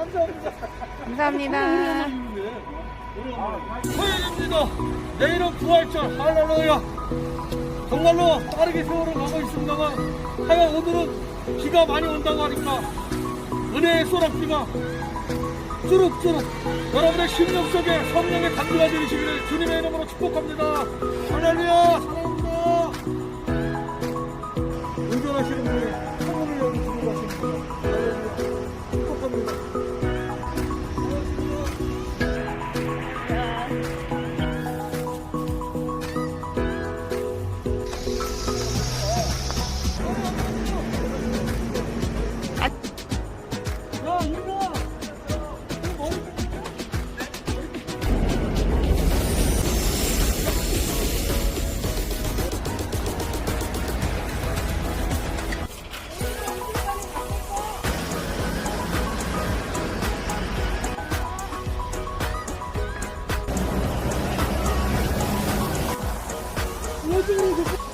감사합니다. 토요일입니다. 내일은 부활절 할렐루야. 정말로 빠르게 세월을 가고 있습니다만 하여 오늘은 비가 많이 온다고 하니까 은혜의 소락비가 쭈룩쭈룩 여러분의 심령 속에 성령의 감기가 되시기를 주님의 이름으로 축복합니다. 할렐루야 사랑합니다. 운전하시는 분이 Oh,